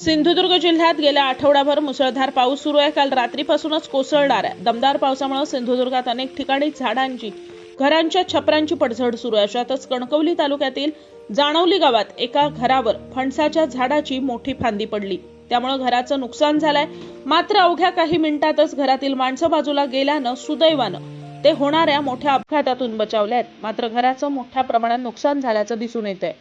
सिंधुदुर्ग जिल्ह्यात गेल्या आठवडाभर मुसळधार पाऊस सुरू आहे. काल रात्रीपासूनच कोसळणाऱ्या दमदार पावसामुळे सिंधुदुर्गात अनेक ठिकाणी झाडांची घरांच्या छपरांची पडझड सुरू आहे. अशातच कणकवली तालुक्यातील जाणवली गावात एका घरावर फणसाच्या झाडाची मोठी फांदी पडली. त्यामुळे घराचं नुकसान झालंय. मात्र अवघ्या काही मिनिटातच घरातील माणसं बाजूला गेल्यानं सुदैवानं ते होणाऱ्या मोठ्या अपघातातून बचावल्या आहेत. मात्र घराचं मोठ्या प्रमाणात नुकसान झाल्याचं दिसून येत आहे